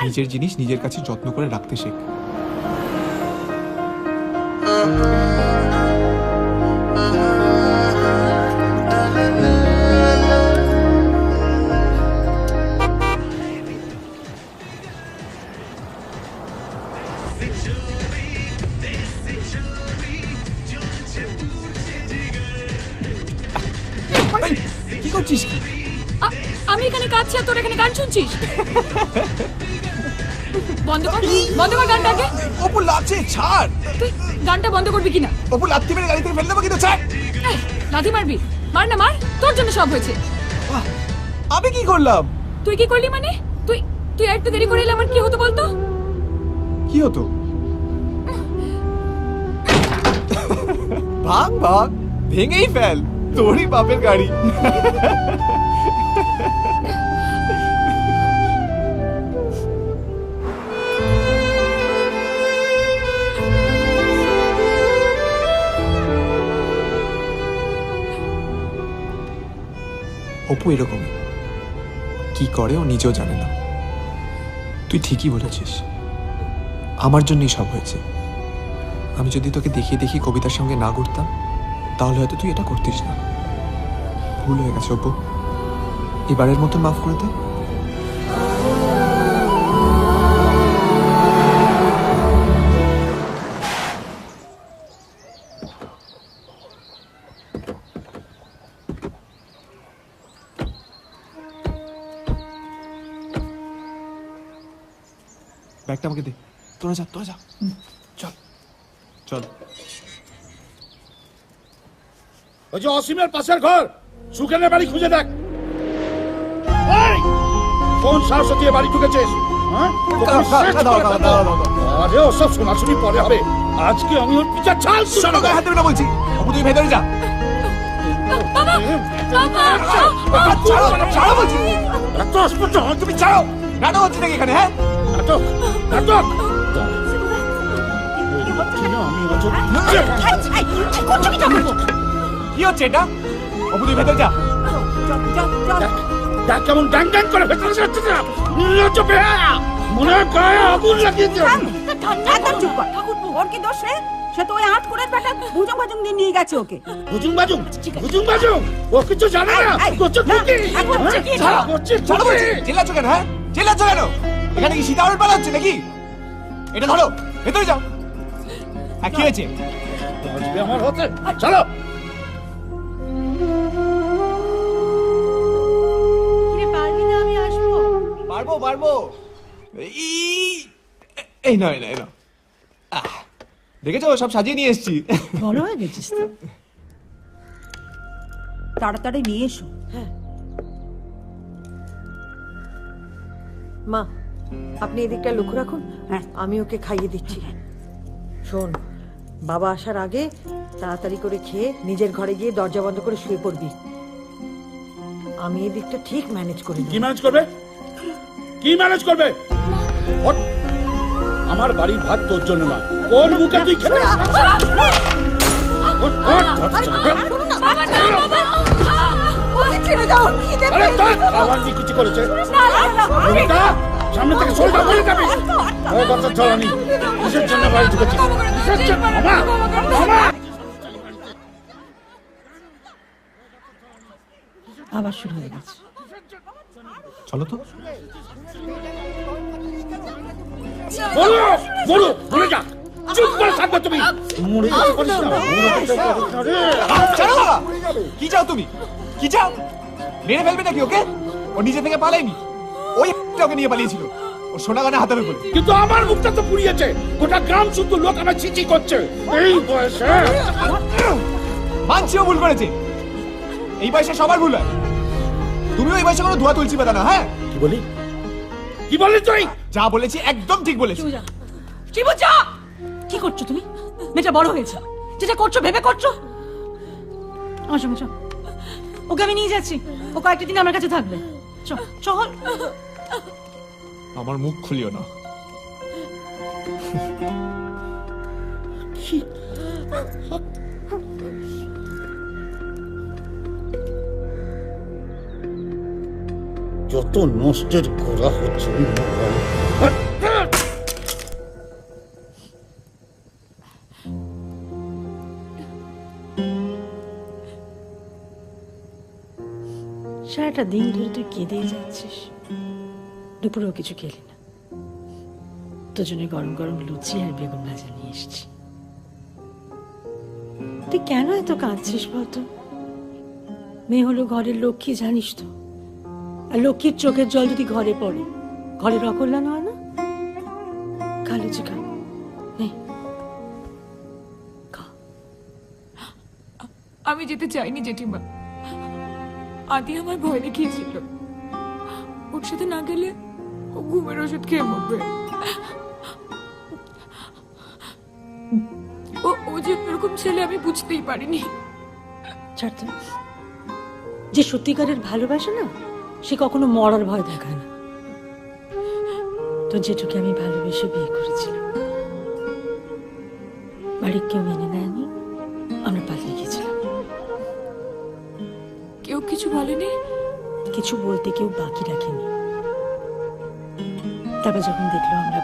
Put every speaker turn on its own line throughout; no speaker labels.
নিজের জিনিস নিজের কাছে যত্ন করে রাখতে শেখ। কি করছিস?
আমি এখানে কাঁদছি আর তোর এখানে গান শুনছিস? বন্ধ কর বন্ধ কর গানটাকে।
অপু লাচে ছাড়।
তুই গানটা বন্ধ করবি কিনা?
অপু লাত্তি মেরে গাড়ি থেকে ফেলে দেবো কিন্তু ছাড়।
এই, লাথি মারবি। মার না মার। তোর জন্য সব হয়েছে।
আহ, আমি কি করলাম?
তুই কি করলি মানে? তুই তুই একটু দেরি করে এলে আমার কি হতো বলতো?
কি হতো? ভাগ ভাগ। ভেঙেই ফেল। তোরই বাপের গাড়ি। অপু এরকমই কি করে ও নিজেও জানে না। তুই ঠিকই বলেছিস। আমার জন্যই সব হয়েছে। আমি যদি তোকে দেখিয়ে দেখি কবিতার সঙ্গে না ঘুরতাম, তাহলে হয়তো তুই এটা করতিস না। ভুল হয়ে গেছে অপু। এবারের মতন মাফ করে দে। ব্যাগটা আমাকে দে। তোরা যা তোরা যা। চল। চল।
ওই যে অসীমের পাশের ঘর। সুখেনের বাড়ি খুঁজে দেখ। কোন সাহস দিয়ে বাড়ি ঢুকেছিস? হ্যাঁ? আরে ওসব শোনাশুনি পরে হবে। আজকে আমি ওর পিছা ছাল
শোনো গায়ে হাত না বলছি। অপু তুই ভেতরে যা। ছাড়ো ছাড়ো বলছি।
এত অস্পষ্ট
তুমি ছাড়ো। নাটক হচ্ছে নাকি এখানে হ্যাঁ?
নাটক নাটক। আমি
কি হচ্ছে এটা? তুই ভেতরে যা।
কেমন ড্যাং ড্যাং করে ভেতরে যাচ্ছে না। মনে হয় গায়ে আগুন লাগিয়ে দিও
একদম চুপ কর। ওর কি দোষ রে? সে তো ওই আট করে বেটা বুজুং বাজুং দিয়ে নিয়ে গেছে ওকে।
বুঝুং বাজুং বুঝুং বাজুং ও কিছু জানে না। করছে
কি?
হ্যাঁ, করছে
ছাড়ো চিল্লাচ্ছ কেন হ্যাঁ? চিল্লাচ্ছ কেন? এখানে কি সীতাহরণ পালা হচ্ছে নাকি? এটা ধরো ভেতরে যাও। হ্যাঁ কি হয়েছে?
আমার হতে। চলো।
আমি আসব?
পারব পারব। এই এই নয় না দেখেছ সব সাজিয়ে নিয়ে এসেছি।
বড় হয়ে গেছিস তো। তাড়াতাড়ি নিয়ে এসো।
মা আপনি এদিকটা লক্ষ্য রাখুন।
হ্যাঁ।
আমি ওকে খাইয়ে দিচ্ছি। শোন বাবা আসার আগে তাড়াতাড়ি করে খেয়ে নিজের ঘরে গিয়ে দরজা বন্ধ করে শুয়ে পড়বি। আমি এদিকটা ঠিক ম্যানেজ করি
কি ম্যানেজ করবে? কি ম্যানেজ করবে? আমার বাড়ির ভাত তোর জন্য না। কোন মুখে তুই খেতে কিছু করেছে। সামনে থেকে সরে বলে যাবি ও কথা চলানি কিসের জন্য বাড়ি ঢুকেছিস? কিসের জন্য? মামা মামা
আবার শুরু হয়ে গেছে।
চলো তো।
বলো বলো বলে যা। চুপ করে থাকবে তুমি। মরে
কি চাও তুমি? কি চাও? মেরে ফেলবে নাকি ওকে? ও নিজে থেকে পালায়নি? ওই ওকে নিয়ে পালিয়েছিল। ও সোনা গানে হাতাবে বলে
কিন্তু আমার মুখটা তো পুড়িয়েছে। গোটা গ্রাম শুদ্ধ লোক আমার চিচি করছে। এই বয়সে।
মানছিও ভুল করেছে। এই বয়সে সবার ভুল হয়। তুমি ওই বয়সে কোনো ধোয়া তুলছি পাতা না হ্যাঁ?
কি বলি? কি বললি তুই?
যা বলেছি একদম ঠিক বলেছি।
শিবুজা কি করছ তুমি? মেয়েটা বড় হয়েছে। যেটা করছ ভেবে করছ? আমার সঙ্গে ওকে আমি নিয়ে যাচ্ছি। ও কয়েকটা দিন আমার কাছে থাকবে। চল চল।
আমার মুখ খুলিও না।
যত নষ্টের করা হচ্ছে
সারাটা দিন ধরে তুই কেঁদেই যাচ্ছিস। দুপুরেও কিছু খেলি না। জন্য গরম গরম লুচি আর বেগুন ভাজা নিয়ে এসেছি। তুই কেন এত কাঁদছিস বলতো? মেয়ে হলো ঘরের লক্ষ্মী, জানিস তো। আর লক্ষ্মীর চোখের জল যদি ঘরে পড়ে, ঘরের অকল্যাণ হয় না? কালো খা।
আমি যেতে চাইনি, জেঠিমা। আদি আমার ভয় দেখিয়েছিল। ওর সাথে না গেলে ও ঘুমের ওষুধ খেয়ে মরবে। ও ও যে এরকম ছেলে আমি বুঝতেই পারিনি।
যে সত্যিকারের ভালোবাসে না সে কখনো মরার ভয় দেখায় না। তো যেটুকু আমি ভালোবেসে বিয়ে করেছিলাম বাড়ির কেউ মেনে নেয়নি আমরা পালিয়ে গেছিলাম।
কেউ কিছু বলেনি?
কিছু বলতে কেউ বাকি রাখেনি। তারপর যখন দেখল আমরা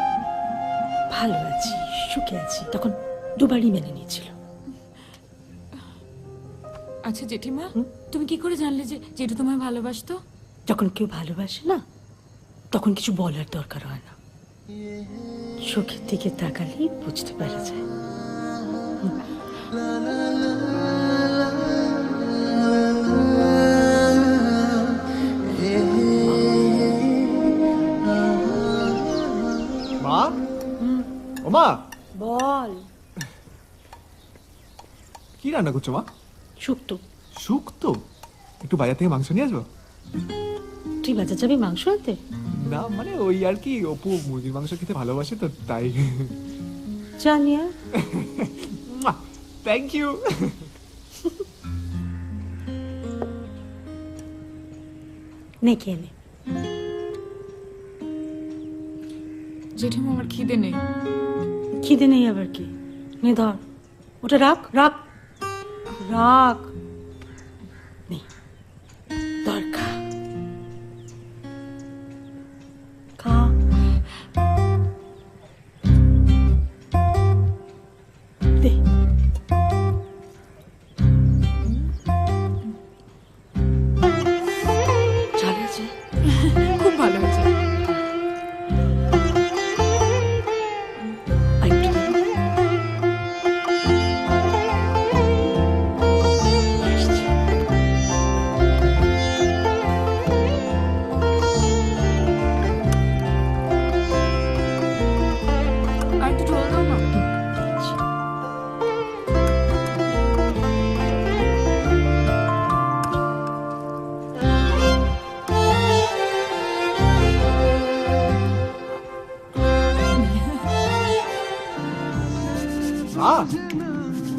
ভালো আছি সুখে আছি তখন দুবারই মেনে নিয়েছিল।
আচ্ছা জেঠিমা তুমি কি করে জানলে যে যেটা তোমায় ভালোবাসতো?
যখন কেউ ভালোবাসে না তখন কিছু বলার দরকার হয় না। চোখের দিকে তাকালেই বুঝতে পারা যায়।
রান্না করছ মা?
শুক্তো।
শুক্তো? একটু বাজার থেকে মাংস নিয়ে আসব?
তুই বাজার যাবি মাংস আনতে?
না মানে ওই আর কি অপু মুরগির মাংস খেতে ভালোবাসে তো তাই।
জানিয়া
থ্যাংক ইউ
নে খেয়ে নে।
জেঠিমা আমার খিদে নেই।
খিদে নেই আবার কি? নে ধর। ওটা রাখ রাখ। রাখ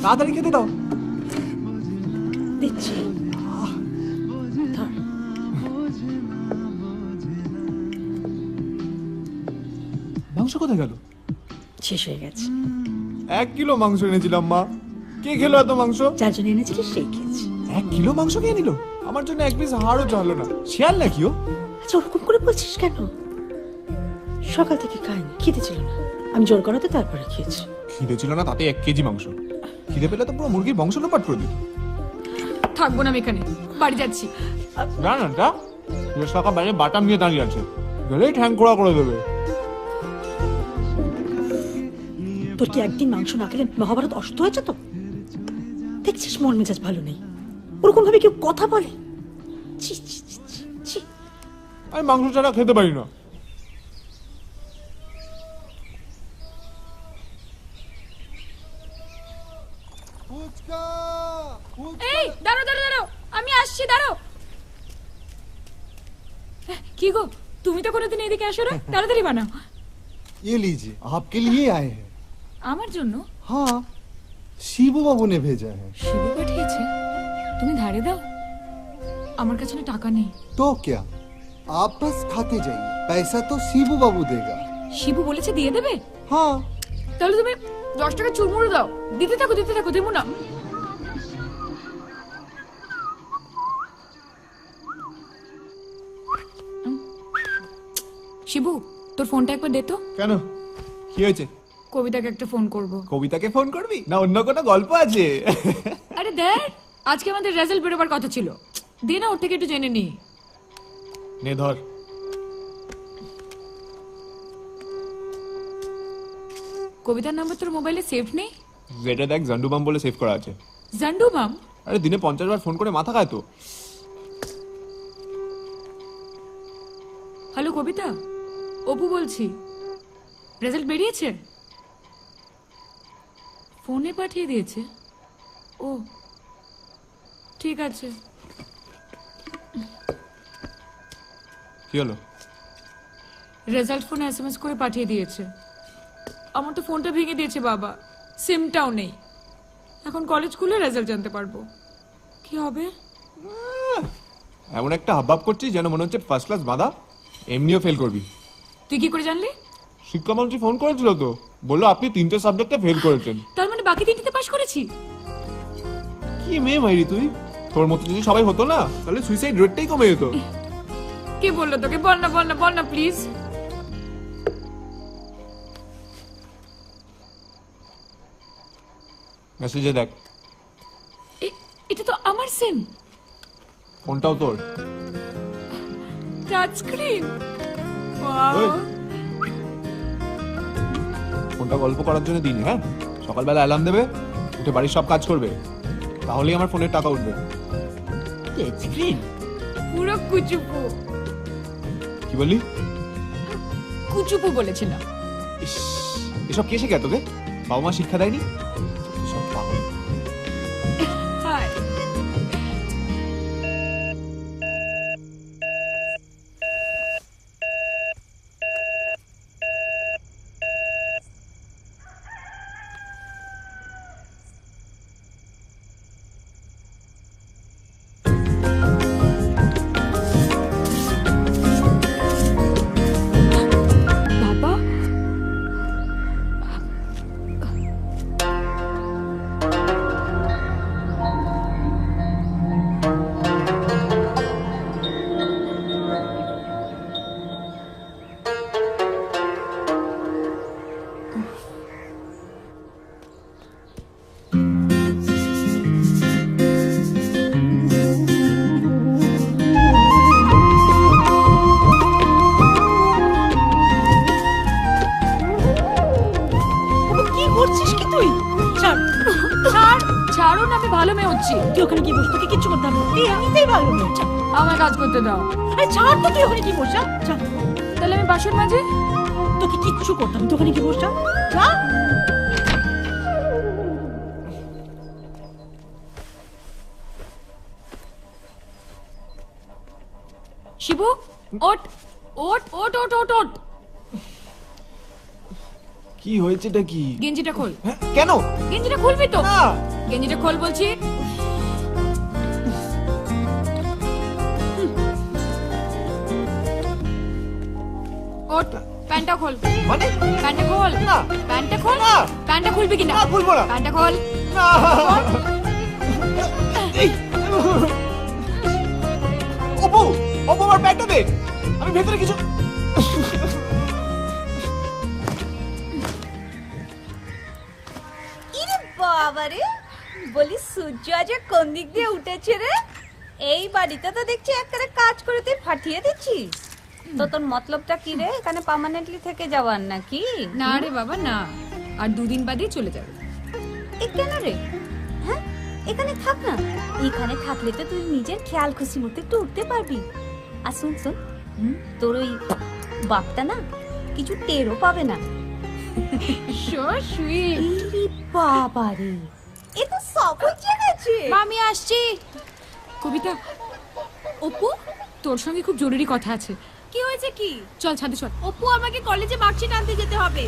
তাড়াতাড়ি খেতে দাও।
দিচ্ছি।
মাংস কোথায় গেল?
শেষ হয়ে গেছে।
এক কিলো মাংস এনেছিলাম মা। কে খেলো এত মাংস?
যার জন্য এনেছিলিস সেই খেয়েছি।
এক কিলো মাংস খেয়ে নিল? আমার জন্য এক পিস হাড়ও চলো না। শিয়াল নাকি ও?
আচ্ছা ওরকম করে বলছিস কেন? সকাল থেকে খাইনি খিদে ছিল না। আমি জোর করাতে তারপরে খেয়েছি।
খিদে ছিল না তাতে এক কেজি মাংস। খিদে পেলে তো পুরো মুরগির বংশ লোপাট করে দিত
থাকব না আমি এখানে। বাড়ি যাচ্ছি।
না না তা সকাল বাইরে বাটাম নিয়ে দাঁড়িয়ে আছে। গেলেই ঠ্যাং খোড়া করে দেবে।
তোর কি একদিন মাংস না খেলে মহাভারত অসুস্থ হয়েছে তো? দেখছিস মন মেজাজ ভালো নেই। ওরকম ভাবে কেউ কথা বলে? ছি ছি ছি, ছি, ছি।
আমি মাংস ছাড়া খেতে পারি না
এই দাঁড়ো দাঁড়ো দাঁড়ো আমি আসছি দাঁড়ো কি গো তুমি তো কোনোদিন এদিকে আসো না তাড়াতাড়ি বানাও
ये लीजिए आपके लिए आए हैं
আমার জন্য
हाँ शिबू बाबू ने भेजा है
শিবু পাঠিয়েছে তুমি ধারে দাও আমার কাছে না টাকা নেই
तो क्या आप बस खाते जाइए पैसा तो शिबू बाबू देगा
শিবু বলেছে দিয়ে দেবে
हाँ
তাহলে তুমি দশ টাকা চুরমুড়ো দাও দিতে থাকো দিতে থাকো দেবো না শিবু তোর ফোনটা একবার দে তো।
কেন? কি হয়েছে?
কবিতাকে একটা ফোন করব।
কবিতাকে ফোন করবি? না অন্য কোনো গল্প আছে?
আরে দেখ আজকে আমাদের রেজাল্ট বেরোবার কথা ছিল। দে না ওর থেকে একটু জেনে নি।
নে ধর।
কবিতার নাম্বার তোর মোবাইলে সেভ নেই?
যেটা দেখ জান্ডুবাম বলে সেভ করা আছে।
জান্ডু মাম
আরে দিনে পঞ্চাশ বার ফোন করে মাথা খায় তো।
হ্যালো কবিতা? অপু বলছি রেজাল্ট বেরিয়েছে? ফোনে পাঠিয়ে দিয়েছে। ও ঠিক আছে।
কি হলো?
রেজাল্ট ফোনে এস এম এস করে পাঠিয়ে দিয়েছে। আমার তো ফোনটা ভেঙে দিয়েছে বাবা। সিমটাও নেই। এখন কলেজ খুলে রেজাল্ট জানতে পারব। কি হবে?
এমন একটা হাবভাব করছিস যেন মনে হচ্ছে ফার্স্ট ক্লাস বাঁধা এমনিও ফেল করবি।
তুই কি করে জানলি?
শিক্ষামন্ত্রী ফোন করেছিল তো। বলল আপনি তিনটে সাবজেক্টে ফেল করেছেন।
তার মানে বাকি তিনটিতে পাশ করেছি?
কি মেয়ে মাইরি তুই? তোর মতো যদি সবাই হতো না তাহলে সুইসাইড রেটটাই কমে যেত।
কে বলল তোকে? বল না বল না বল না প্লিজ
মেসেজে দেখ।
এটা তো আমার সিম
ফোনটাও তোর।
Touch
screen. ফোনটা গল্প করার জন্য দিন হ্যাঁ? সকালবেলা অ্যালার্ম দেবে উঠে বাড়ির সব কাজ করবে। তাহলেই আমার ফোনের টাকা উঠবে।
পুরো কুচুপু।
কি বললি?
কুচুপু বলেছিলাম।
ইস, এসব কে শেখা তোকে? বাবা মা শিক্ষা দেয়নি?
তুই? ছাড়। ছাড়।
আমি ভালো মেয়ে হচ্ছি।
তুই ওখানে কি বস তোকে কিচ্ছু করতে হবে না। তুই এমনিতেই ভালো মেয়ে। ছাড়।
আমার কাজ করতে দাও।
আরে ছাড় তো তুই ওখানে কি বস
তাহলে আমি বাসন মাঝে
তোকে কিচ্ছু করতে হবে না। তুই ওখানে কি বস
শিবু ওট ওট ওট ওট ওট ওট
কি হয়েছেটা কি?
গেঞ্জিটা খোল।
হ্যাঁ, কেন?
গেঞ্জিটা খুলবি তো?
না।
গেঞ্জিটা খোল বলছি। ওট প্যান্টটা খোল।
মানে?
প্যান্টটা খোল।
না।
প্যান্টটা খোল।
না।
প্যান্টটা খুলবি কিনা?
না, খুলবো না।
প্যান্টটা খোল।
না। এই, অপু অপু আমার ব্যাগটা দে। আমি ভেতরে কিছু
ইরে বাবারে। বলি সূর্য আজ কোন দিক দিয়ে উঠেছে রে? এই বাড়িতে তো দেখছি একটা কাজ করে তুই ফাটিয়ে দিচ্ছিস। তো তোর মতলবটা কি রে? এখানে পার্মানেন্টলি থেকে যাওয়ার নাকি?
না রে বাবা না। আর দুদিন বাদেই চলে যাবে।
এ কেন রে? হ্যাঁ এখানে থাক না। এখানে থাকলে তো তুই নিজের খেয়াল খুশি মতো একটু উঠতে পারবি। আর শুন শুন তোর ওই বাপটা না কিছু টেরও পাবে না।
সো সুইট
ইরি বাবারে এ তো সব হচ্ছে গেছে
মামি আসছি। কবিতা অপু তোর সঙ্গে খুব জরুরি কথা আছে।
কি হয়েছে কি?
চল ছাদে চল।
অপু আমাকে কলেজে মার্কশিট আনতে যেতে হবে।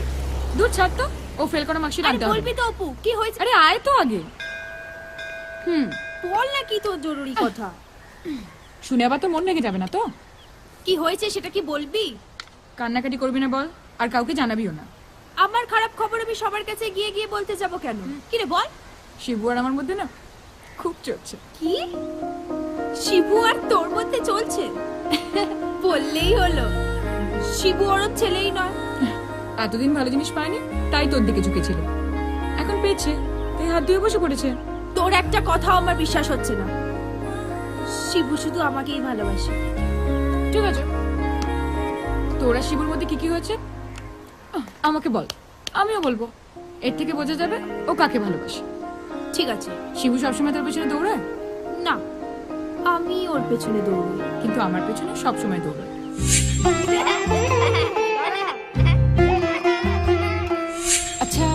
দূর ছাড় তো। ও ফেল করা মার্কশিট আনতে হবে।
বলবি তো অপু কি হয়েছে?
আরে আয় তো আগে। হুম।
বল না কি তোর জরুরি কথা।
শুনে আবার তো মন লেগে যাবে না তো।
কি হয়েছে সেটা কি বলবি?
কান্নাকাটি করবি না বল আর কাউকে জানাবিও না।
আমার খারাপ খবর আমি সবার কাছে গিয়ে গিয়ে বলতে যাব কেন? কি রে বল।
শিবু আর আমার মধ্যে না খুব চলছে।
কি? শিবু আর তোর মধ্যে চলছে? বললেই হলো। শিবু ওর ছেলেই নয়।
এতদিন ভালো জিনিস পায়নি তাই তোর দিকে ঝুঁকেছিল। এখন পেয়েছে তাই হাত দিয়ে বসে পড়েছে।
তোর একটা কথাও আমার বিশ্বাস হচ্ছে না। শিবু শুধু আমাকেই ভালোবাসে।
ঠিক আছে। তোরা শিবুর মধ্যে কি কি হয়েছে? আমাকে বল। আমিও বলব। এর থেকে বোঝা যাবে ও কাকে ভালোবাসে।
ঠিক আছে।
শিবু সবসময় তোর পেছনে দৌড়ায়
না আমি ওর পেছনে দৌড়ই
কিন্তু আমার পেছনে সবসময় দৌড়ায় আচ্ছা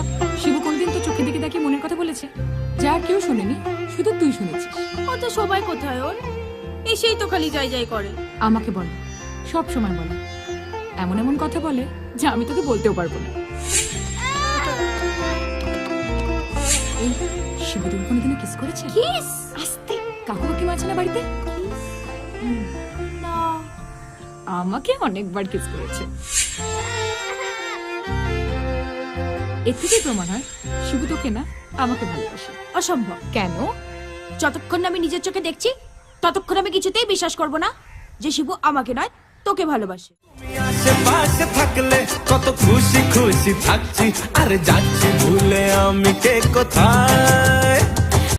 শিবু কোনদিন তো চোখে দিকে দেখে মনের কথা বলেছে? যা কেউ শোনেনি শুধু তুই শুনেছিস।
ও তো সবাই কোথায় ওর? এসেই তো খালি যাই যাই করে।
আমাকে বলে সব সময় বলে। এমন এমন কথা বলে যা আমি তোকে বলতেও পারব না। এই তুমি কিস করেছে?
কিস?
আস্তে কাকু কাকিমা আছে না বাড়িতে? আমাকে অনেকবার কিস করেছে। এর থেকেই প্রমাণ হয় শিবু তোকে না আমাকে ভালোবাসে।
অসম্ভব।
কেন?
যতক্ষণ না আমি নিজের চোখে দেখছি ততক্ষণ আমি কিছুতেই বিশ্বাস করব না যে শিবু আমাকে নয় তোকে ভালোবাসে।
আশেপাশে থাকলে কত খুশি খুশি থাকছি। আর যাচ্ছি ভুলে আমি কে কোথায়?